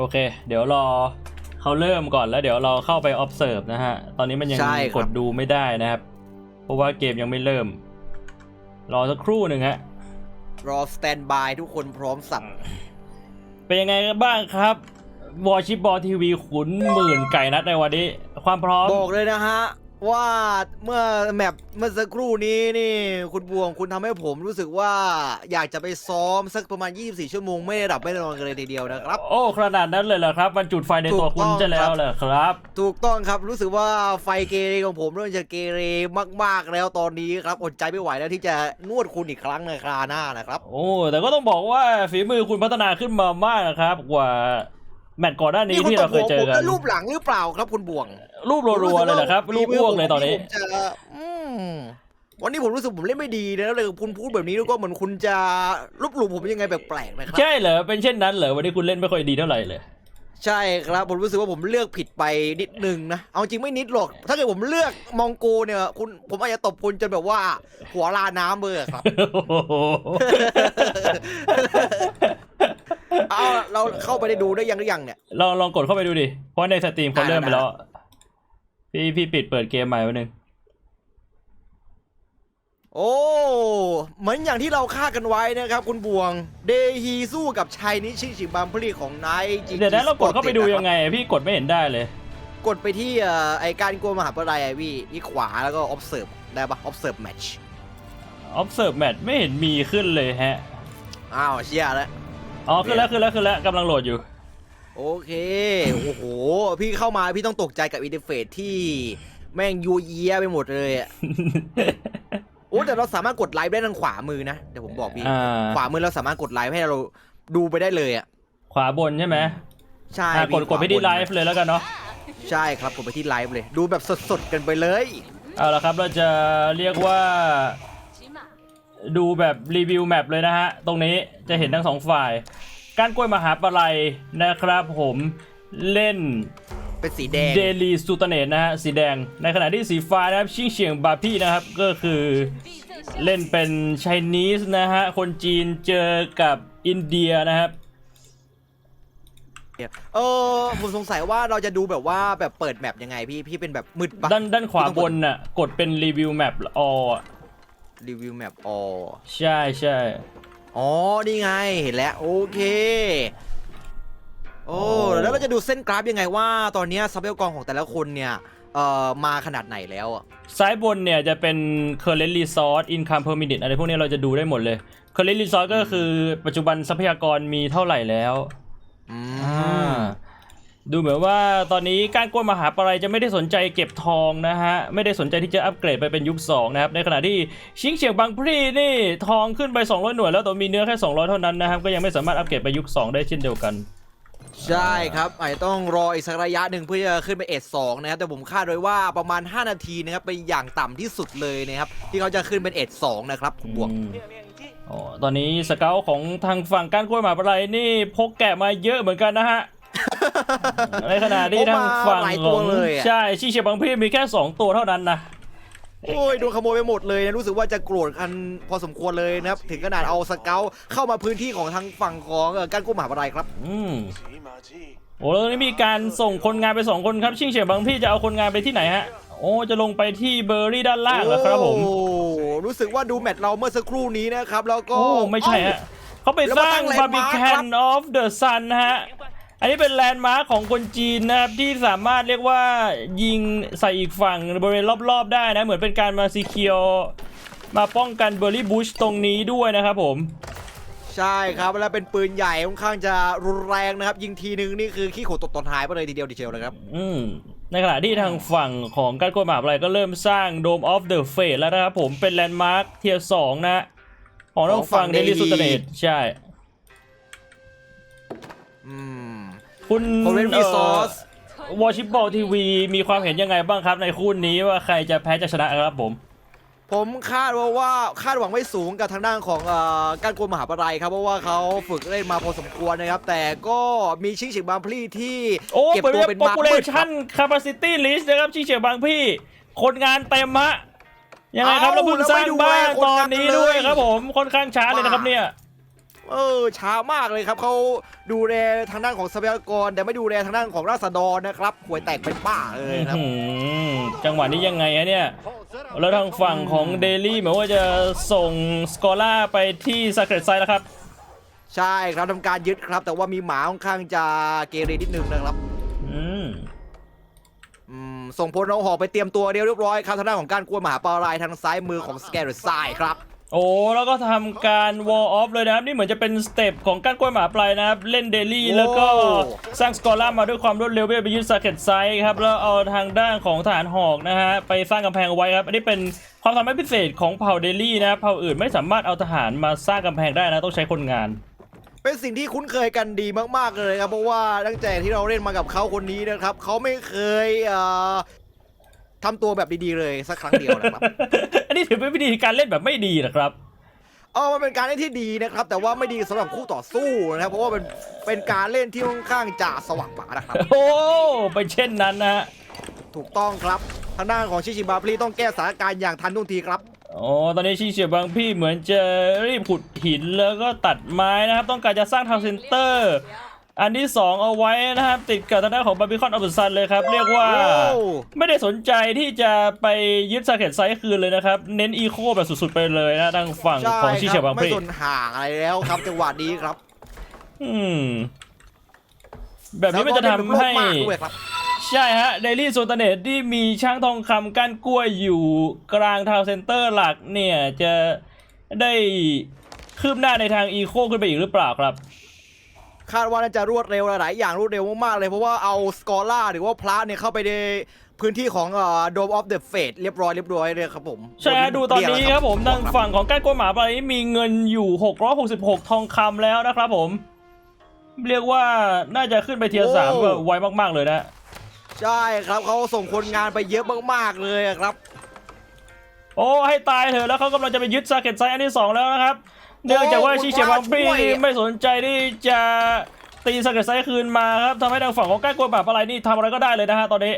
โอเค เดี๋ยวรอเขาเริ่มก่อนแล้วเดี๋ยวเราเข้าไป observe นะฮะ ตอนนี้มันยังใช่ครับ กดดูไม่ได้นะครับ เพราะว่าเกมยังไม่เริ่ม รอสักครู่หนึ่งฮะ รอสแตนบายทุกคนพร้อมสับเป็นยังไงกันบ้างครับวอชิปบอลทีวีขุนหมื่นไก่นัดในวันนี้ ความพร้อมบอกเลยนะฮะ ว่าเมื่อแมปเมื่อสักครู่นี้นี่คุณบวงคุณทำให้ผมรู้สึกว่าอยากจะไปซ้อมสักประมาณ 24 ชั่วโมง ไม่ได้หลับไม่ได้นอนกันเลยทีเดียวนะครับ โอ้ขนาดนั้นเลยเหรอครับมันจุดไฟในตัวคุณถูกต้องจะแล้วเหรอครับ ถูกต้องครับรู้สึกว่าไฟเกเรของผมเริ่มจะเกเรมากๆแล้วตอนนี้ครับอดใจไม่ไหวแล้วที่จะนวดคุณอีกครั้งในคราหน้านะครับ โอ้แต่ก็ต้องบอกว่าฝีมือคุณพัฒนาขึ้นมามากนะครับ กว่าแมตช์ก่อนหน้านี้นี่คุณที่ตเราบเคหัยวเจอผมกัก็นรูปหลังหรือเปล่าครับคุณบวง รูปรัวๆเลยเหรอครับรูปอ้วกเลยตอนนี้ผมจะอืมวันนี้ผมรู้สึกผมเล่นไม่ดีนะแล้วเลยคุณพูดแบบนี้แล้วก็เหมือนคุณจะลบหลู่ผมยังไงแปลกๆนะครับ ใช่เหรอเป็นเช่นนั้นเหรอวันนี้คุณเล่นไม่ค่อยดีเท่าไหร่เลย ใช่ครับผมรู้สึกว่าผมเลือกผิดไปนิดนึงนะ เอาจริงไม่นิดหรอก ถ้าเกิดผมเลือกมองโกเนี่ย คุณผมอาจจะตบคุณจนแบบว่าหัวลาน้ำเบอร์ครับ เอาเราเข้าไปได้ดูได้ยังหรือยังเนี่ย ลองลองกดเข้าไปดูดิ เพราะในสตรีมเขาได้เริ่มไปได้แล้ว พี่พี่ปิดเปิดเกมใหม่ไว้หนึ่งโอ้ เหมือนอย่างที่เราคาดกันไว้นะครับคุณบวง เดฮีสู้กับชัยนิชิชิบัมพลีของไนจีเดี๋ยวนั้นเรากดเข้าไปดูยังไง พี่กดไม่เห็นได้เลย กดไปที่เอ่อไอการกลัวมหาปรายไอพี่ที่ขวาแล้วก็ observe ได้ปะ observe match observe match ไม่เห็นมีขึ้นเลยฮะ อ้าวเชียแล้ว อ๋อขึ้นแล้วขึ้นแล้วขึ้นแล้วกำลังโหลดอยู่ โอเค โอ้โห พี่เข้ามาพี่ต้องตกใจกับอินเทอร์เฟซที่แม่งยูเยียไปหมดเลยอะโอ้แต่เราสามารถกดไลฟ์ได้ทางขวามือนะเดี๋ยวผมบอกพี่ อ่า ขวามือเราสามารถกดไลฟ์ให้เราดูไปได้เลยอะ ขวาบนใช่ไหมใช่อะกดพี่กดไปที่ขวาบนไลฟ์เลยแล้วกันเนาะ ใช่ครับกดไปที่ไลฟ์เลย ดูแบบสดๆกันไปเลย เอาละครับเราจะเรียกว่าดูแบบรีวิวแมปเลยนะฮะ ตรงนี้จะเห็นทั้งสองฝ่าย การกล้วยมหาปลัยนะครับผมเล่นเป็นสีแดงเดลีสูตเนตนะฮะสีแดง ในขณะที่สีฟ้านะครับชิงเฉียงบาพี่นะครับก็คือเล่นเป็นไชนีสนะฮะคนจีนเจอกับอินเดียนะครับเออผมสงสัยว่าเราจะดูแบบว่าแบบเปิดแมปยังไงพี่พี่เป็นแบบมืดปะด้านด้านขวาบนน่ะกดเป็นรีวิวแมปออรีวิวแมปอ๋อใช่ใช่ อ๋อ นี่ไง เห็นแล้ว โอเคโอ้โอ้ แล้วเราจะดูเส้นกราฟยังไงว่า ตอนเนี้ซับเบลกองของแต่ละคนเนี่ย เอ่อ มาขนาดไหนแล้วอะซ้ายบนเนี่ยจะเป็น current resource income per minute อะไรพวกนี้เราจะดูได้หมดเลย current resource ก็คือปัจจุบันทรัพยากรมีเท่าไหร่แล้ว อือ่าม ดูเหมือนว่าตอนนี้การกวนมหาปลัยจะไม่ได้สนใจเก็บทองนะฮะ ไม่ได้สนใจที่จะอัปเกรดไปเป็นยุค 2 นะครับ ในขณะที่ชิงเฉียงบางพรีนี่ทองขึ้นไป 200 หน่วยแล้วแต่มีเนื้อแค่ 200 เท่านั้นนะครับ ก็ยังไม่สามารถอัปเกรดไปยุค 2 ได้เช่นเดียวกัน ใช่ครับอาจจะต้องรออีกสักระยะหนึ่งเพื่อจะขึ้นไปเอ็ดสองนะครับ แต่ผมคาดไว้ว่าประมาณ 5 นาทีนะครับเป็นอย่างต่ำที่สุดเลยนะครับที่เขาจะขึ้นเป็นเอ็ดสองนะครับคุณบวกอืมอ๋อ ตอนนี้สเกลของทางฝั่งการกล้วยหมาปลายนี่พกแกะมาเยอะเหมือนกันนะฮะ ในขณะที่ทางฝั่งพกมาหลายขตัอวงเลยอะใช่ชิเชียบางพี่มีแค่ 2 ตัวเท่านั้นนะโอ้ยโดนขโมยไปหมดเลยนะรู้สึกว่าจะโกรธกันพอสมควรเลยนะครับ ถึงขนาดเอาสเกลเข้ามาพื้นที่ของทางฝั่งของเอ่อการกู้มหาวิทยาลัยครับ อืมโอ้แล้วนี่มีการส่งคนงานไป2คนครับ ชิงเฉียบางพี่จะเอาคนงานไปที่ไหนฮะ โอ้จะลงไปที่เบอร์รี่ด้านล่างเหรอครับผมโอ้รู้สึกว่าดูแมตช์เราเมื่อสักครู่นี้นะครับ แล้วก็โอ้ไม่ใช่ฮะเขาไปแล้วสมาร้าตั้งงบาร์บีแคน landmark ออฟเดอะซันฮะ อันนี้เป็นแลนด์มาร์คของคนจีนนะครับที่สามารถเรียกว่ายิงใส่อีกฝั่งบริเวณรอบๆได้นะเหมือนเป็นการมาซีเคียวมาป้องกันเบอร์รี่บูชตรงนี้ด้วยนะครับผม ใช่ครับแล้วเป็นปืนใหญ่ค่อนข้างจะรุนแรงนะครับ ยิงทีนึงนี่คือขี้โขดตดตอนหายไปเลยทีเดียวดีเชลเลยครับ อืมในขณะที่ทางฝั่งของการกฎหมายอะไรก็เริ่มสร้างโดมออฟเดอะเฟสแล้วนะครับผมเป็นแลนด์มาร์คเทียร์สองนะของทางฝั่งของฝั่งเดลิ Delhi สุตเนตใช่ อืม คุณ Current Resource วอชิปบอลทีวีมีความเห็นยังไงบ้างครับในคู่นี้ว่าใครจะแพ้จะชนะครับผม ผมคาดว่าว่าคาดหวังไม่สูงกับทางด้านของเอ่อการกวนมหาปรายครับเพราะว่าเขาฝึกเล่นมาพอสมควรนะครับ แต่ก็มีชิงฉิงบางพลีที่โอ้เก็บเปิดตัวเป็เป็นนป๊อมาปูเลมืดครัชั่บนคาปาซิตี้ลิสต์นะครับชิงเฉียบางพี่ คนงานเต็มฮะยังไงครับเอ้าแล้วเพิ่งสร้างแล้วไม่ดูบ้านแลคนตอนงานนี้เลยด้วยครับผมค่อนข้างช้าเลยนะครับบ้าเนี่ย เออช้ามากเลยครับเขาดูแลทางด้านของทรัพยากร แต่ไม่ดูแลทางด้านของราษฎรนะครับห่วยแตกเป็นป้าเลยครับ อื้อหือจังหวะนี้ยังไงฮะเนี่ย แล้วทางฝั่งของเดลี่เหมือนว่าจะส่งสกอล่าไปที่ส a เ r ตไซด์แล้วครับ ใช่ครับทำการยึดครับ แต่ว่ามีหมาค่อนข้างจะเกเรนิดนึงนะครับอืม อืมส่งพลเอาหอกไปเตรียมตัวเรียบร้อยครับทางด้านของการกล้วยมหาปลาลายทางซ้ายมือของสแกร์ไซครับ โอ้แล้วก็ทำการวอลออฟเลยนะครับ นี่เหมือนจะเป็นสเต็ปของการกล้วยหมาปลายนะครับ เล่นเดลี่โอ้แล้วก็สร้างสกอล่ามาด้วยความรวดเร็วเพื่อไปยึดส a เ r ตไซด์ครับ แล้วเอาทางด้านของทหารหอกนะฮะ ไปสร้างกำแพงเอาไว้ครับ อันนี้เป็นความสามารถพิเศษของเผ่าเดลี่นะครับเผ่าอื่นไม่สามารถเอาทหารมาสร้างกำแพงได้นะต้องใช้คนงานเป็นสิ่งที่คุ้นเคยกันดีมาก ๆ เลยครับ เพราะว่าตั้งแต่ที่เราเล่นมากับเขาคนนี้นะครับ เขาไม่เคยเอ่อ ทำตัวแบบดีๆเลยสักครั้งเดียวนะครับ อันนี้ถือเป็นวิธีการเล่นแบบไม่ดีนะครับเออมันเป็นการเล่นที่ดีนะครับ แต่ว่าไม่ดีสำหรับคู่ต่อสู้นะครับเพราะว่าเป็นเป็นการเล่นที่ค่อนข้างจะสว่างป่านะครับ โอ้ไปเช่นนั้นนะฮะถูกต้องครับ ทางด้านของชิชิบาพลีต้องแก้สถานการณ์อย่างทันท่วงทีครับอ๋อตอนนี้ชีเฉียบางพี่เหมือนจะรีบขุดหินแล้วก็ตัดไม้นะครับ ต้องการจะสร้างทาวน์เซ็นเตอร์ อันที่ 2 เอาไว้นะครับ ติดกับทางด้านของบาร์บีคอนออฟซันเลยครับ เรียกว่าโอ้ไม่ได้สนใจที่จะไปยึดซาเก็ตไซส์คืนเลยนะครับ เน้นอีโคแบบสุด ๆ ไปเลยนะทางฝั่งใช่ของชีคเฉียรับบางไม่พี่สนห่างอะไรแล้วครับจังหวะนี้ครับ อืม แบบนี้มันจะทำให้แล้วก็เล่นแบบโลกมากด้วยครับใช่ฮะเดลี่โซตเนตที่มีช่างทองคำก้านกล้วยอยู่กลางทาวน์เซ็นเตอร์หลักเนี่ยจะได้คืบหน้าในทางอีโคขึ้นไปอีกหรือเปล่าครับ คาดว่าน่าจะรวดเร็วหลายๆอย่างรวดเร็วมากๆเลยเพราะว่าเอาสกอล่าหรือว่าพระเนี่ยเข้าไปในพื้นที่ของโดมออฟเดอะเฟดเรียบร้อยเรียบร้อยเลยครับผมใช่ฮะดูตอนนี้เยครับผมบทาองกฝั่งของก้านกล้วยหมาไปมีเงินอยู่ 666 ทองคำแล้วนะครับผม เรียกว่าน่าจะขึ้นไปเทียร์สามไวมากๆเลยนะ ใช่ครับเขาส่งคนงานไปเยอะมากๆเลยอะครับ โอ้ให้ตายเถอะแล้วเขากำลังจะไปยึดซาเก็ตไซต์อันที่ 2 แล้วนะครับ เนื่องจากว่าโอ้ชิเชบังปรีช่วยนี่ไม่สนใจที่จะตีซาเก็ตไซต์คืนมาครับทำให้ทางฝั่งของก้านกล้วยหมาอะไรนี่ทำอะไรก็ได้เลยนะฮะตอนนี้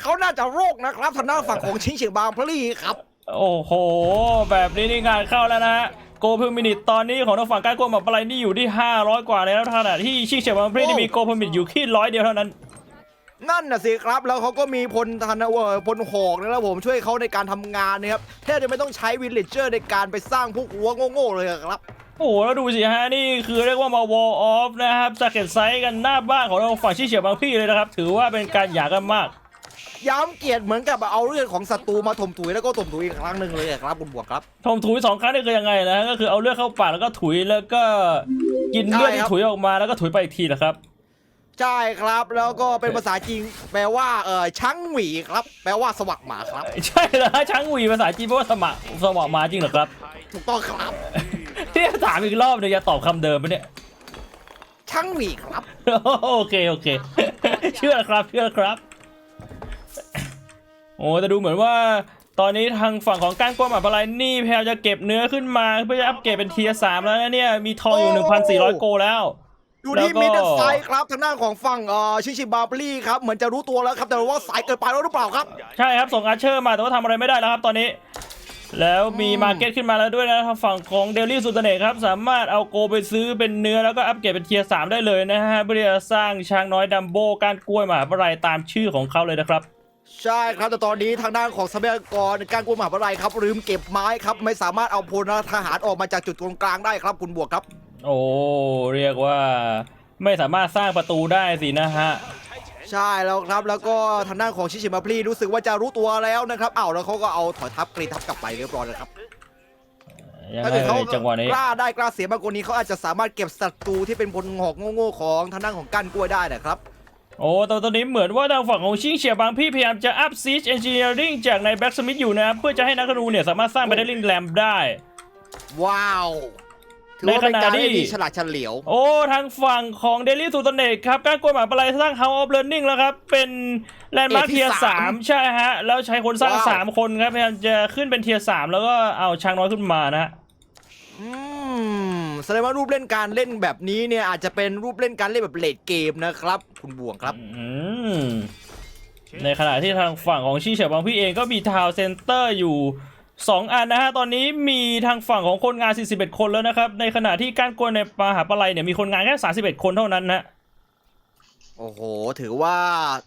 เขาน่าจะโรคนะครับทางด้านฝั่งของชิงเฉียงบางพลีครับ โอ้โห แบบนี้นี่งานเข้าแล้วนะฮะโกเพอร์มินิตตอนนี้ของทางฝั่งก้านกล้วยหมาอะไรนี่อยู่ที่ 500 กว่าเลยแล้วขณะที่ชิเชบังปรีนี่มีโกเพอร์มินิตอยู่แค่ร้อยเดียวเท่านั้น นั่นน่ะสิครับ แล้วเขาก็มีพลทันเวอร์พลหอกนะครับผมช่วยเขาในการทำงานนะครับแทบจะไม่ต้องใช้วิลเลจเจอร์ในการไปสร้างพวกวัวโง่ๆเลยอะครับโอ้โหแล้วดูสิฮะ นี่คือเรียกว่ามาวอลออฟนะครับสเก็ตไซส์กันหน้าบ้านของเราฝั่งชิเฉียบางพี่เลยนะครับ ถือว่าเป็นการหย่ากันมาก ย้ำเกียรติเหมือนกับเอาเลือดของศัตรูมาถมถุยแล้วก็ถมถุยอีกครั้งหนึ่งเลยอะครับคุณบวกครับทมถุยสองครั้งนี่คือยังไงนะก็คือเอาเลือดเข้าปากแล้วก็ถุยแล้วก็กินเลือดใช่ที่ครับถุยออกมาแล้วก็ถุยไปอีกทีนะครับ ใช่ครับ แล้วก็เป็นภาษาจีนแปลว่าเออช้างหวีครับ แปลว่าสวักหมาครับ ใช่แล้วฮะช้างหวีภาษาจีนแปลว่าสมะสมะมาจริงเหรอครับถูกต้องครับ ที่ถามอีกรอบเดี๋ยวจะตอบคำเดิมไปะเนี่ย ช้างหวีครับ โอเคโอเค เชื่อแล้วครับเชื่อแล้วครับ โอ้แต่ดูเหมือนว่า ตอนนี้ทางฝั่งของก้านกล้วยหมาปลายนี่พยายามจะเก็บเนื้อขึ้นมา เพื่อจะอัปเกรดเป็นเทียสามแล้วนะเนี่ย มีทองอยู่โอ้1,400 โกแล้ว ดูแล้วที่ก็ มิดเดิลไซด์ครับทางด้านของฝั่งเอ่อชิชิบาบลีครับเหมือนจะรู้ตัวแล้วครับแต่ว่าสายเกินไปแล้วหรือเปล่าครับ ใช่ครับส่งอาร์เชอร์มาแต่ว่าทำอะไรไม่ได้แล้วครับตอนนี้ แล้วมีอืมมาร์เก็ตขึ้นมาแล้วด้วยนะทางฝั่งของเดลี่สุดเนตครับ สามารถเอาโกไปซื้อเป็นเนื้อแล้วก็อัปเกรดเป็นเทียสามได้เลยนะฮะเพื่อที่จะสร้างช้างน้อยดัมโบก้านกล้วยหมาปลายตามชื่อของเขาเลยนะครับ ใช่ครับแต่ตอนนี้ทางด้านของทรัพยากรการกุมหาวิทยาลัยครับลืมเก็บไม้ครับไม่สามารถเอาพลทหารออกมาจากจุดตรงกลางได้ครับคุณบวกครับ โอ้เรียกว่าไม่สามารถสร้างประตูได้สินะฮะ ใช่แล้วครับแล้วก็ทางด้านของชิชิมาพลีรู้สึกว่าจะรู้ตัวแล้วนะครับอ้าวแล้วเขาก็เอาถอยทัพกรีดทัพกลับไปเรียบร้อยแล้วครับยังถ้าไงเกิดเขาเอ่ยจังหวะนี้กล้าได้กล้าเสียมากกว่านี้เขาอาจจะสามารถเก็บศัตรูที่เป็นพลหอกโง่ๆของทางด้านของก้านกล้วยได้นะครับ โอ้แต่ตอนนี้เหมือนว่าทางฝั่งของชิงเฉียบางพี่พยายามจะอัพซีชเอนจิเนียริงจากในแบ็กสมิธอยู่นะครับเพื่อจะให้นักธนูเนี่ยสามารถสร้างแบตเตอรี่แรมได้ ว้าว ถือว่าเป็นการเล่นที่ฉลาดเฉลียว โอ้ ทางฝั่งของเดลี่สูตเนตครับการกล้วยหมาปลายสร้าง House of Learning แล้วครับ เป็นแลนด์มาร์คเอกที่เทียร์สาสามมใช่ฮะ แล้วใช้คนสร้างว้าว3คนครับพยายามจะขึ้นเป็นเทียร์สามแล้วก็เอาช้างน้อยขึ้นมานะฮะ อืมแสดงว่ารูปเล่นการเล่นแบบนี้เนี่ยอาจจะเป็นรูปเล่นการเล่นแบบเลดเกมนะครับ คุณบวงครับอืมในขณะที่ทางฝั่งของชิงเฉียบางพี่เองก็มีทาวน์เซ็นเตอร์อยู่ 2 อันนะฮะ ตอนนี้มีทางฝั่งของคนงาน 41 คนแล้วนะครับ ในขณะที่ก้านกล้วยในมหาปลัยเนี่ยมีคนงานแค่ 31 คนเท่านั้นนะ โอ้โห ถือว่า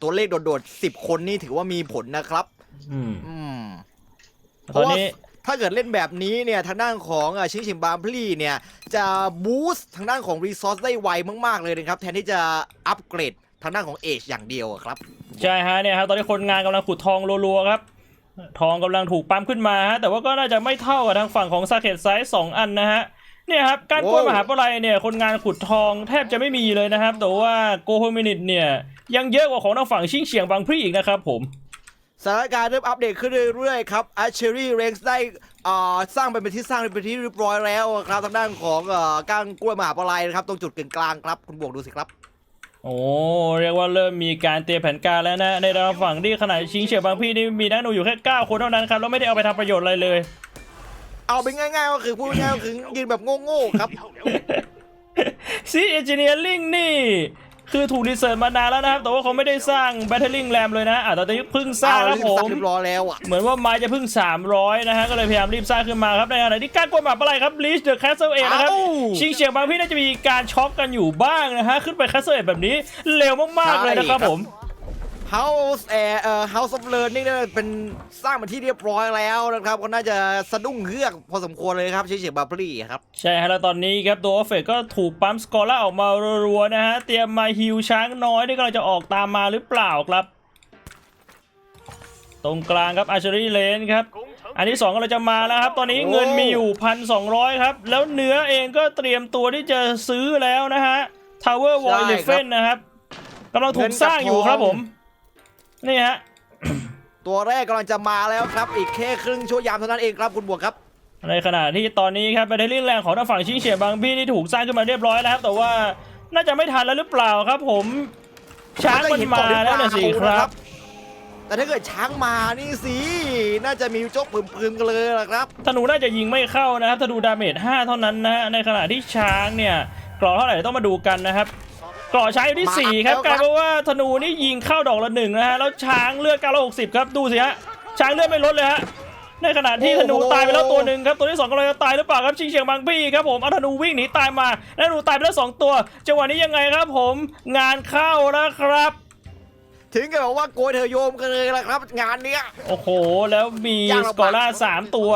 ตัวเลขโดดๆสิบคนนี่ถือว่ามีผลนะครับ อืม อืมตอนนี้ ถ้าเกิดเล่นแบบนี้เนี่ย ทางด้านของอะชิงชิมบามพลีเนี่ย จะบูสต์ทางด้านของรีซอสได้ไวมากๆเลยนะครับ แทนที่จะอัปเกรดทางด้านของเอชอย่างเดียวอะครับ ใช่ฮะเนี่ยฮะตอนนี้คนงานกำลังขุดทองรัวๆครับ ทองกำลังถูกปั๊มขึ้นมาฮะแต่ว่าก็น่าจะไม่เท่ากับทางฝั่งของซาเกตไซส์สองอันนะฮะเนี่ยครับการกล้วยมหาปลัยเนี่ยคนงานขุดทองแทบจะไม่มีเลยนะครับ แต่ว่าโกโฮมินิตเนี่ยยังเยอะกว่าของทางฝั่งชิงเฉียงบางพรีอีกนะครับผมสถานการณ์เริ่มอัปเดตขึ้นเรื่อยๆครับอาเชอรี่เรนส์ได้อ่าสร้างเป็นที่สร้างเป็นที่เรียบร้อยแล้วครับทางด้านของอก้างกล้วยมหาปลายนะครับตรงจุดกึ่งกลางครับคุณบวกดูสิครับ โอ้เรียกว่าเริ่มมีการเตรียมแผนการแล้วนะ ในทางฝั่งที่ขนาดชิงเฉียงบางพรีนี่มีนักหนูอยู่แค่9คนเท่านั้นครับแล้วไม่ได้เอาไปทำประโยชน์อะไรเลย เอาเป็นง่ายๆก็คือพูดง่ายๆก็คือยืนแบบโง่ๆครับ ซีเอนจิเนียริงนี่ คือถูกดีเซิร์ตมานานแล้วนะครับ แต่ว่าเขาไม่ได้สร้างแบตเตอร์ลิงแรมเลยนะอะตอนนี้เพิ่งสร้างครับผมเรียบร้อยแล้วอะเหมือนว่าไม้จะเพิ่ง 300 นะฮะ ก็เลยพยายามรีบสร้างขึ้นมาครับ ในขณะที่การกวนหมาปลายครับลีชเดอะแคสเซิลเอนะครับ ชิงเฉียงบางพี่น่าจะมีการช็อกกันอยู่บ้างนะฮะ ขึ้นไปแคสเซิลเอแบบนี้เร็วมากๆเลยนะครับผม House Air เอ่อ House of Learning เนี่ยเป็นสร้างเป็นที่เรียบร้อยแล้วนะครับ ก็น่าจะสะดุ้งเฮือกพอสมควรเลยครับชิเฉียบาปรีครับ ใช่ฮะแล้วตอนนี้ครับตัวออฟเฟกก็ถูกปั๊มสกอร์ล่าออกมารัวๆนะฮะ เตรียมมาฮิวช้างน้อยที่กำลังจะออกตามมาหรือเปล่าครับ ตรงกลางครับอาร์เชอรี่เลนครับ อันที่2ก็เราจะมาแล้วครับ ตอนนี้เงินมีอยู่พันสองครับ แล้วเนื้อเองก็เตรียมตัวที่จะซื้อแล้วนะฮะ Tower Wall ใช่ e l e ค p รับ h a n t นะครับกำลังถูกสร้างอยู่ครับผม นี่ฮะ ตัวแรกกำลังจะมาแล้วครับ อีกแค่ครึ่งชั่วยามเท่านั้นเองครับคุณบวกครับ ในขณะที่ตอนนี้ครับแบตเตอรี่แรงของทางฝั่งชิงเฉียบางพี่ที่ถูกสร้างขึ้นมาเรียบร้อยแล้วครับ แต่ว่าน่าจะไม่ทันแล้วหรือเปล่าครับ ผมช้างมันมาแล้วนะสิครับ แต่ถ้าเกิดช้างมานี่สิน่าจะมีโจ๊กปืมๆกันเลยล่ะครับธนูน่าจะยิงไม่เข้านะครับธนูดาเมจ5เท่านั้นนะฮะในขณะที่ช้างเนี่ยกรอเท่าไหร่ต้องมาดูกันนะครับ กรอช้างอยู่ที่มาสี่ครับแล้วกครับลายเป็นว่าธนูนี่ยิงเข้าดอกละหนึ่งนะฮะแล้วช้างเลือด960 ครับดูสิฮะช้างเลือดไม่ลดเลยฮะในขณะที่ธนูตายไปแล้วตัวหนึ่งครับตัวที่สองกำลังจะตายหรือเปล่าครับชิงเฉียงบางพี่ครับผมเอาธนูวิ่งหนีตายมาแล้วธนูตายไปแล้วสองตัวจังหวะนี้ยังไงครับผมงานเข้าแล้วครับถึงกับบอกว่าโกยเธอโยมกันเลยล่ะครับ งานเนี้ยโอ้โห แล้วมียากลำบากสกอร่าสามตัว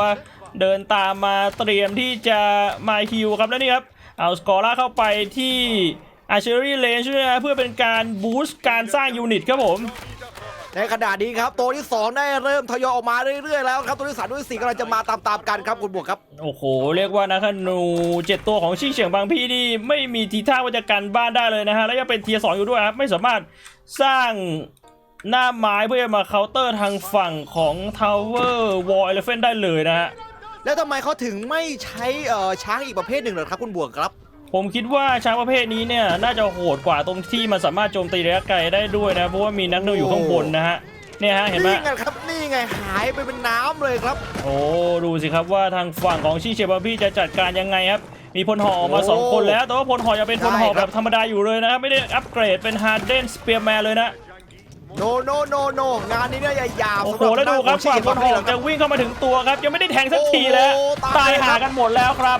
เดินตามมาเตรียมที่จะมาฮิวครับแล้วนี่ครับเอาสกอร่าเข้าไปที่ อาร์เชอรี่เลนด้วยนะเพื่อเป็นการบูสต์การสร้างยูนิตครับผมในขณะนี้ครับตัวที่สองได้เริ่มทยอยออกมาเรื่อยๆแล้วครับตัวที่สามตัวที่สี่กำลังจะมาตามๆกันครับคุณบวกครับโอ้โหเรียกว่านักธนูเจ็ดตัวของชิงเฉียงบางพี่นี่ไม่มีทีท่าว่าจะกันบ้านได้เลยนะฮะแล้วยังเป็นเทียร์สองอยู่ด้วยครับไม่สามารถสร้างหน้าไม้เพื่อจะมาเคาน์เตอร์ทางฝั่งของ Tower Wall Elephant ได้เลยนะฮะแล้วทำไมเขาถึงไม่ใช้เอ่อช้างอีกประเภทหนึ่งเหรอครับคุณบวกครับ ผมคิดว่าช้างประเภทนี้เนี่ยน่าจะโหดกว่าตรงที่มันสามารถโจมตีระยะไกลได้ด้วยนะเพราะว่ามีนักธนูอยู่ข้างบนนะฮะเนี่ยฮะเห็นไหมนี่ไงครับนี่ไงหายไปเป็นน้ำเลยครับ โอ้ดูสิครับว่าทางฝั่งของชิงเชบาพี่จะจัดการยังไงครับมีพลหอออกมาโอ้สองคนแล้ว แต่ว่าพลหอยังเป็นพลหอใช่คแบรับบธรรมดาอยู่เลยนะครับ ไม่ได้อัปเกรดเป็นฮาร์เดนสเปียร์แมนเลยนะโนโนโนโนงานนี้เนี่ยอย่าหยาบโอ้โหแล้วดูครับฝั่งพลหอจะวิ่งเข้ามาถึงตัวครับ ยังไม่ได้แทงสักทีแล้วตายหากันหมดแล้วครับ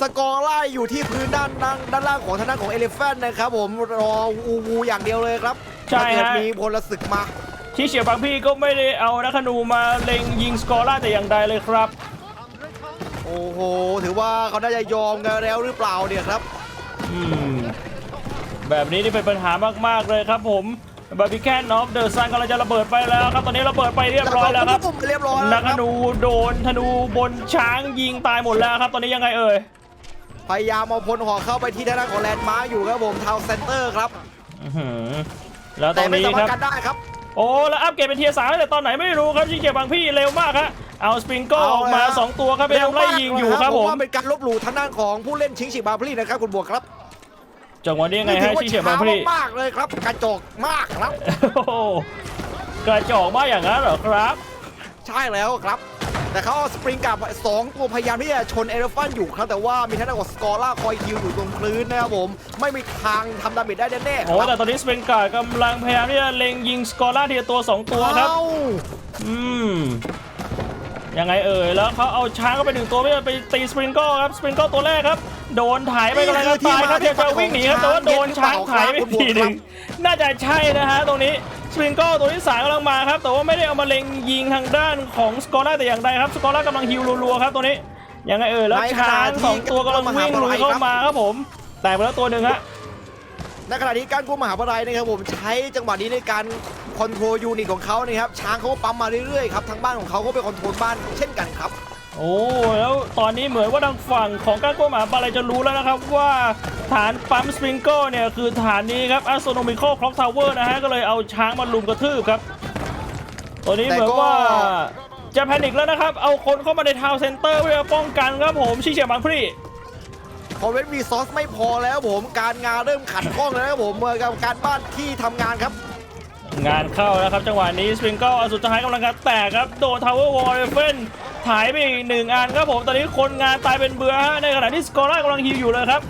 สกอร์ไล่อยู่ที่พื้นด้านด้านด้านล่างของทางด้านของเอลิฟแฟนนะครับผมรออูวูอย่างเดียวเลยครับใช่ถ้าเกิดฮะ มีพลศึกมาชิงเฉียบางพี่ก็ไม่ได้เอานักธนูมาเล็งยิงสกอร์ล่าแต่อย่างใดเลยครับ โอ้โห ถือว่าเขาน่าจะยอมกันแล้วหรือเปล่าเนี่ยครับ อืม แบบนี้นี่เป็นปัญหามาก ๆ เลยครับผมบาร์บีแคนอฟเดอะซันกำลังจะระเบิดไปแล้วครับ ตอนนี้ระเบิดไปเรียบร้อยแล้วครับ เรียบร้อยนัแล้วกคธรับนูโดนธนูบนช้างยิงตายหมดแล้วครับ ตอนนี้ยังไงเอ่ย พยายามเอาพลหอเข้าไปที่ทางด้านของแลนด์มาร์คอยู่ครับผมทาวน์เซ็นเตอร์ครับอื้อหือแล้วตรแต่งไม่นี้สาคมารรับถกันได้ครับ โอ้แล้วอัปเกรดเป็นเทียร์สามตั้งแต่ตอนไหนไม่รู้ครับชิงเกียบางพี่เร็วมากครับเอาสปริงโก้เอาออกมาแล้วสองตัวครับพยายามไล่ยิงอยู่ครับผมว่าเป็นการลบหลู่ทางด้านของผู้เล่นชิงชิบาพลีนะครับคุณบวกครับจังหวะนี้ยังไงนี่ถืฮะอว่าชิงเกียบางช้าพี่ มากๆเลยครับกระจอกมากครับ โอ้โหกระจอกมากอย่างนั้นเหรอครับ ใช่แล้วครับ แต่เขาเอาสปริงกับสองตัวพยายามที่จะชนเอเลฟันอยู่ครับแต่ว่ามีทางด้านของสกอร่าคอยยิวอยู่ตรงพื้นนะครับผมไม่มีทางทำดาเมจได้แน่ๆคโอ้รับแต่ตอนนี้สเปนการ์ดกำลังพยายามที่จะเล็งยิงสกอร์ล่าทีละตัวสองตัวครับเอ้าอืมยังไงเอ่ยแล้วเขาเอาช้างเข้าไปหนึ่งตัวเพื่อไปตีสปริงเกิลครับสปริงเกิลตัวแรกครับ โดนถ่ายไปกำลังจะตายครับเทพจะวิ่งหนีครับแต่ว่าโดนช้างถ่ายไปทีหนึ่งน่าจะใช่นะฮะตรงนี้ สปริงเกิลตัวที่สามกำลังมาครับ แต่ว่าไม่ได้เอามาเล็งยิงทางด้านของสกอร่าแต่อย่างใดครับ สกอร่ากำลังฮิวรัวๆครับตัวนี้ยังไงเอ่ยแล้วช้างสองตัวกำลังวิ่งลุยเข้ามาครับผมแตกไปแล้วตัวหนึ่งฮะในขณะที่การกู้มหาวิทยาลัยนะครับผมใช้จังหวะนี้ในการคอนโทรลยูนิตของเขานะครับช้างเขาก็ปั๊มมาเรื่อยๆครับทางบ้านของเขาก็ไปคอนโทรลบ้านเช่นกันครับ โอ้แล้วตอนนี้เหมือนว่าทางฝั่งของก้านก้มหมาปลาอะไรจะรู้แล้วนะครับว่าฐานปั๊มสปริงเกิลเนี่ยคือฐานนี้ครับ astronomical clock tower นะฮะก็เลยเอาช้างมาลุมกระทืบครับตอนนี้เหมือนว่าจะแพนิคแล้วนะครับ เอาคนเข้ามาในทาวน์เซ็นเตอร์เพื่อป้องกันครับผมชี้เฉียงบางพลีพอเวทรีซอสไม่พอแล้วผมการงานเริ่มขัดข้องแล้วครับผมเมื่อกับการบ้านที่ทำงานครับ งานเข้าแล้วครับจังหวะนี้สปริงเกิลอันสุดท้ายกำลังจะแตกครับโดนทาวเวอร์วอลเฟน ถ่ายไปอีกหนึ่งอันครับผมตอนนี้คนงานตายเป็นเบื่อฮะในขณะที่สกอร่ากำลังฮิวอยู่เลยครับ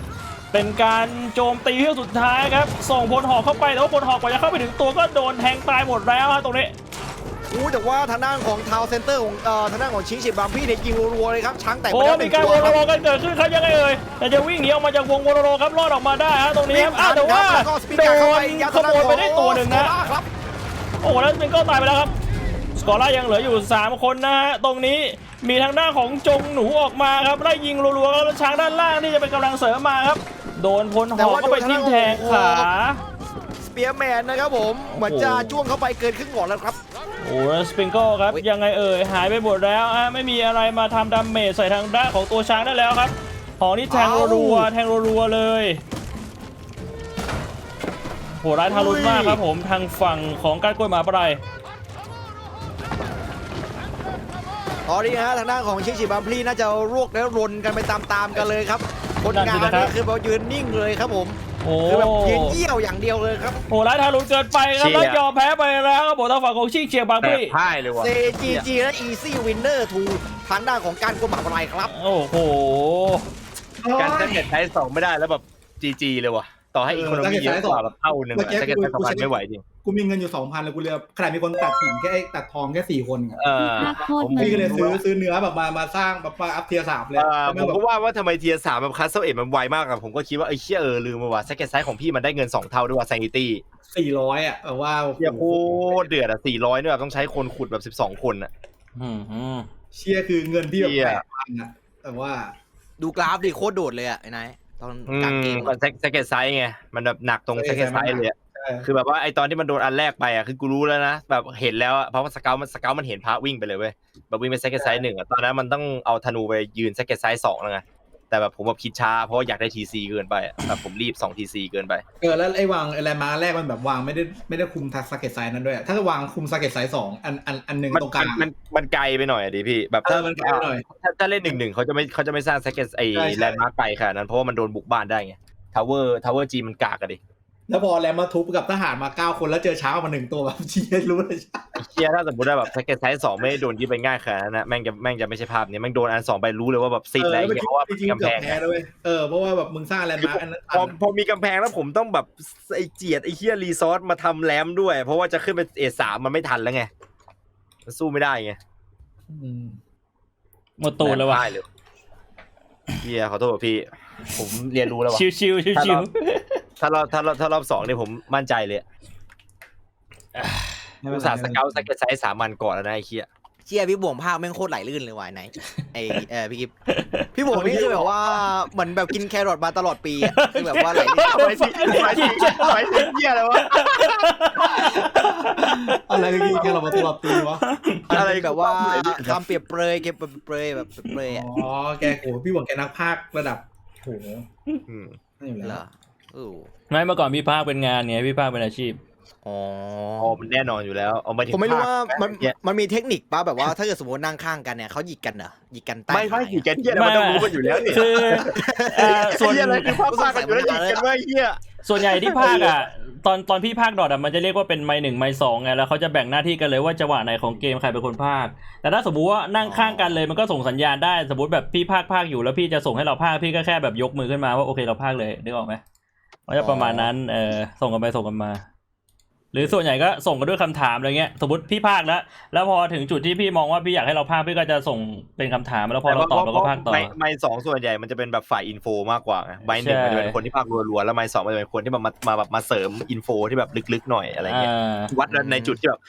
เป็นการโจมตีเที่ยวสุดท้ายครับส่งพลหอกเข้าไปแต่ว่าพลหอกกว่าจะเข้าไปถึงตัวก็โดนแทงตายหมดแล้วฮะตรงนี้อู้แต่ว่าทางด้านของทาวเซ็นเตอร์ของเอ่อทางด้านของชิงชิบามพี่เนี่ยยิงรัวๆเลยครับช้างแตกไปโอ้แล้วหมีนึ่งการตัวโวคโรรับโรกันเกิดขึ้นครับยังไงเอ่ยแต่จะวิ่งหนีออกมาจากวงโวโรโรครับรอดออกมาได้ฮะตรงนี้ครับอ้าวแต่ว่าแล้วก็สปินโดการเข้านไปยัดขโมยไปได้ตัวหนึ่งนะสกอร่าครับโอ้แล้วสปริงเกิลตายไปแล้วครับส กอร่ายังเหลืออยู่ 3 คนนะฮะ ตรงนี้มีทางด้านของจงหนูออกมาครับไล่ยิงรัวๆครับแล้วช้างด้านล่างนี่จะเป็นกำลังเสริมมาครับ โดนพลหอกเข้าไปทิ่มแทงขาสเปียร์แมนนะครับผมเหมือนจะจ้วงเข้าไปเกินครึ่งหลอดแล้วครับโอ้แล้วสปริงเกิลครับเฮ้ยยังไงเอ่ยหายไปหมดแล้วฮะไม่มีอะไรมาทำดาเมจใส่ทางด้านของตัวช้างได้แล้วครับของนี่แทงรัวๆแทงรัวๆเลยโหร้ายทารุณมากครับผมทางฝั่งของการกล้วยหมาปลาย ตอนนี้ฮะทางด้านของชิงชิบามพี่น่าจะรวกแล้วรนกันไปตามๆกันเลยครับคนงานนี่คือแบบยืนนิ่งเลยครับผมโอ้คือแบบยืนเยี่ยวอย่างเดียวเลยครับโหร้ายทารุณเกินไปครับเชี่ยแล้วยอมแพ้ไปแล้วครับผมทางฝั่งของชิงเชียงบางแต่พี่พ่ายเลยว่ะเซจีจีและอีซี่วินเนอร์ทูทางด้านของการกุมหาอะไรครับ โอ้โหการแจ็คเก็ตไซส์สองไม่ได้แล้วแบบจีจีเลยว่ะ ต่อให้อีโคโนมีเยอะกว่าแบบเท่าหนึ่งอะแจ็คเก็ตไซส์สองพันไม่ไหวจริงกูมีเงินอยู่สองพันแล้วกูเลยขนาดมีคนตัดหินแค่ตัดทองแค่สี่คนอะเออโคตรผมมันพี่ก็เลยซื้อซื้อเนื้อแบบมามาสร้างแบบมาอัพเทียร์สามเลยเออแล้วผมแบบก็ว่าว่าทำไมเทียสามแบบคัสเซิลเอ็ดมันไวมากอะผมก็คิดว่าไอ้เชี่ยเออลืมมาว่าแจ็คเก็ตไซส์ของพี่มันได้เงินสองเท่าด้วยว่ะแซนิตี้สี่ร้อยอะแบบว่าเชี่ยโคตรเดือดอะสี่ร้อยเนี่ยแบบต้องใช้คนขุดแบบสิบสองคนอะอืมอืมเชียคือเงินที่แบบเชี่ยแปดพันอะแต่ว่าดูกราฟดิโคตรโดดเลยอะไอ้นาย ตอนอืกลางมเกมมันแจ็คเก็ตไซส์ไงมันแบบหนักตรงแจ็คเก็ตไซส์เลยอะใช่คือแบบว่าไอตอนที่มันโดนอันแรกไปอะคือกูรู้แล้วนะแบบเห็นแล้วอะเพราะว่าสเกลมันสเกลมันเห็นพระวิ่งไปเลยเว้ยแบบวิ่งไปเซกเก็ตไซส์หนึ่งอะตอนนั้นมันต้องเอาธนูไปยืนเซกเก็ตไซส์สองแล้วไง แต่แบบผมแบบคิดช้าเพราะว่าอยากได้ทีซีเกินไปอะแบบผมรีบ2ทีซีเกินไป เออแล้วไอ้วางอะไรมาแรกมันแบบวางไม่ได้ไม่ได้คุมทักสเก็ตไซส์นั้นด้วยอะถ้าวางคุมสเก็ตไซส์สองอันอันอันหนึ่งมันตรงกลางมันมันไกลไปหน่อยอะดิพี่แบบเออมันไกลไปหน่อย ถ้าถ้าเล่นหนึ่งหนึ่งเขาจะไม่เขาจะไม่สร้างเซกเก็ตไอใช่ใช่ แลนด์มาร์กไกลขนาดนั้นเพราะว่ามันโดนบุกบ้านได้ไงทาวเวอร์ทาวเวอร์จีมันกากอะดิ แล้วพอแลมมาทุบกับทหารมาเก้าคนแล้วเจอช้างมาหนึ่งตัวแบบเชียรู้เลยไอ้เชียถ้าสมมติว่าแบบเซกเก็ตไซส์สองไม่ได้โดนยึดไปง่ายขนาดนั้นนะแม่งจะแม่งจะไม่ใช่ภาพนี้แม่งโดนอันสองไปรู้เลยว่าแบบสิ้นเออแล้วแล้วไอ้เหี้ยเพราะว่าจมันริมีงๆกำเกืแพอบงแพ้ด้วยเออเพราะว่าแบบมึงสร้างแลนด์มาร์กอันนั้นพอพอมีกำแพงแล้วผมต้องแบบไอเจียดไอเฮียรีซอสมาทำแรมด้วย เพราะว่าจะขึ้นไปเอสามมันไม่ทันแล้วไงมันสู้ไม่ได้ไงอืมหมดตูนแล้ววะแพ้เลยเฮียขอโทษพี่ ผมเรียนรู้แล้วว่ะชิวชิวชิวชิว ถ้ารอบถ้ารอบถ้ารอบสองเนี่ยผมมั่นใจเลยอุตส่าห์สเกลสเก็ตไซส์สามันก่อนแล้วนะไอ้เฮียเชียพี่บ่วงภาคแม่งโคตรไหลลื่นเลยว่ะไอ้นายไอเออพี่กิฟพี่บ่วงนี่คือแบบว่าเหมือนแบบกินแครอทมาตลอดปีอะคือแบบว่าไหลลื่นหมายถึงหมายถึงหมายถึงเฮียอะไรวะอะไรกันแค่เรามาตลอดปีวะอะไรแบบว่าคำเปรียบเปรยเก็บเปรยแบบเปรยๆอะอ๋อแกโหพี่หวังแกนักพากย์ระดับโหอืมนั่นอยู่เหรแล้ว ออู้ไม่เมื่อก่อนพี่ภาคเป็นงานไงพี่ภาคเป็นอาชีพ อ๋ออ๋อมันแน่นอนอยู่แล้วเอามาถึงผมไม่รู้ว่าภคมันเนี่ย มันมีเทคนิคป่ะแบบว่าถ้าเกิดสมมตินั่งข้างกันเนี่ยเขาหยิกกันเหรอหยิกกันใต้ไม่ไม่ขาหีกันเฮียอะไรมันต้องรู้กันอยู่แล้วเนี่ยคือเอ่อส่วนเฮียอะไรคือภาคภาคกันอยู่แล้วหีกันว่าเฮียส่วนใหญ่ที่ภาคอะ ตอนตอนพี่ภาคดอทอะมันจะเรียกว่าเป็นไม้หนึ่งไม้สองไงแล้วเขาจะแบ่งหน้าที่กันเลยว่าจังหวะไหนของเกมใครเป็นคนภาค แต่ถ้าสมมุติว่านั่งข้างกันเลยมันก็ส่งสัญญาณได้สมมติแบบพี่ภาคภาคอยู่แล้วพี่จะส่งให้เราภาคพี่ก็แค่แบบยกมือขึ้นมาว่าโอเคเราภาคเลยนึกออกไหม มันจะประมาณนั้นเออส่งกันไปส่งกันมา หรือส่วนใหญ่ก็ส่งกันด้วยคำถามอะไรเงี้ย สมมติพี่ภาคแล้ว แล้วพอถึงจุดที่พี่มองว่าพี่อยากให้เราภาคพี่ก็จะส่งเป็นคำถามแล้วพอเราตอบเราก็ภาคต่อไม่ไม่สองส่วนใหญ่มันจะเป็นแบบฝ่ายอินโฟมากกว่าไงใบหนึ่งใช่มันจะเป็นคนที่ภาครัวๆแล้วไมสองมันจะเป็นคนที่มามามาแบบมาเสริมอินโฟที่แบบลึกๆหน่อยอะไรเงี้ยอ่าวัดในจุดที่แบบ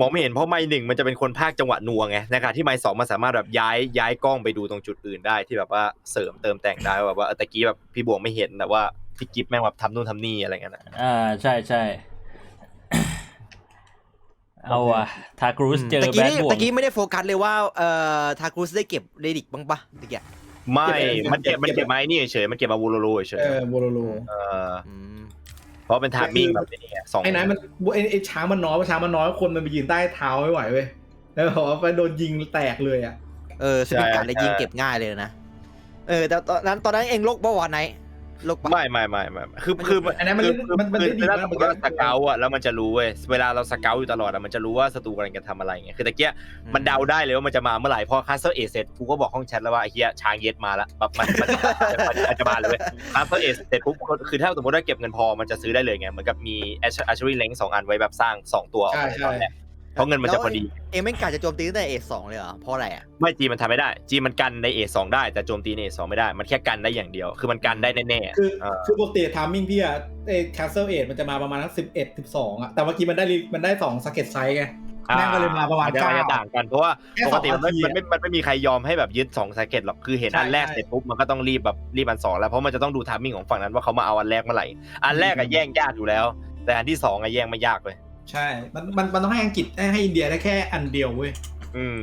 มองไม่เห็นเพราะไม้หนึ่งมันจะเป็นคนภาคจังหวะนัวไงในขณะที่ไม้สองมันสามารถแบบย้ายย้ายกล้องไปดูตรงจุดอื่นได้ที่แบบว่าเสริมเติมแต่งได้ว่าแบบว่าเออตะกี้แบบพี่บวงไม่เห็นแต่ว่า พี่กิฟแม่งแบบทำนู่นทำนี่อะไรเงี้ยนะอ่าใช่ใช่เอาอะทากรูสเจอตะแบกี้ดนี่บวงตะกี้ไม่ได้โฟกัสเลยว่าเอ่อทาครูสได้เก็บเรดิกบ้างปะตะกี้ไม่เก็บมันเก็บเก็บมันเก็บไม้นี่เฉยๆมันเก็บมาวูโรโรเฉยเออโบโลโลๆเอออืมเพราะเป็นทามมิ่งแบบนี้ไงสองไอ้นั้นมันไอ้ไอ้ช้างมันน้อยว่าช้างมันน้อยคนมันไปยืนใต้เท้าไม่ไหวเว้ยแล้วบอกว่าไปโดนยิงแตกเลยอะเออสปินการดเลยยิงเก็บง่ายเลยนะเออแต่ตอนนั้นตอนนั้นเองโลกเมื่อวานไหน โลกปะ ไม่ไม่ไม่ไม่คือคืออันนั้นมันคือมันมันคือได้ดีเวลามากสมมติว่าสเกลอะแล้วมันจะรู้เว้ยเวลาเราสเกลอยู่ตลอดอะมันจะรู้ว่าศัตรูกำลังจะทำอะไรไงคือตะเกียมันเดาได้เลยว่ามันจะมาเมื่อไหร่พอคาสเซิลเอเสร็จกูก็บอกห้องแชทแล้วว่าไอ้เหี้ยช้างเย็ดมาแล้วแบบมันมันมันมันจะมาเลยเว้ยคาสเซิลเอเสร็จปุ๊บคือถ้าสมมติว่าเก็บเงินพอมันจะซื้อได้เลยไงเหมือนกับมีอัชอาร์ชรีเลงสองอันไว้แบบสร้างสองตัวออกใช่มาใช่ เพราะเงินมันจะพอดี เองไม่กล้าจะโจมตีตั้งแต่เอสองเลยเหรอเพราะอะไรอะไม่จีมันทำไม่ได้ จีมันกันในเอสองได้แต่โจมตีในเอสองไม่ได้ มันแค่กันได้อย่างเดียว คือมันกันได้แน่ๆคือเออคือปกติทามมิ่งพี่อะไอ้แคสเซิลเอ็ดมันจะมาประมาณทั้งสิบเอ็ดสิบสองอะแต่เมื่อกี้มันได้ลิมันได้สองสเก็ตไซส์ไง แม่งก็เลยมาประมาณนจเก้าจะต่างกันเพราะว่าแค่ปสกองติมันไม่นาทีมันไม่มันไม่มีใครยอมให้แบบยึดสองสเก็ตหรอกคือเห็นใช่อันแรกใช่ เสร็จปุ๊บมันก็ต้องรีบแบบรีบอันสองแล้วเพราะมันจะต้องดูทามมิ่งของฝั่งนั้นว่าเขามาเอาอันแรกเมื่อไหร่อันแรกอะแย่งยากอยู่แล้ว แต่อันที่สองอะแย่งไม่ยากเลย ใช่ มันมันมันต้องให้อังกฤษให้ให้อินเดียได้แค่อันเดียวเว้ย อืม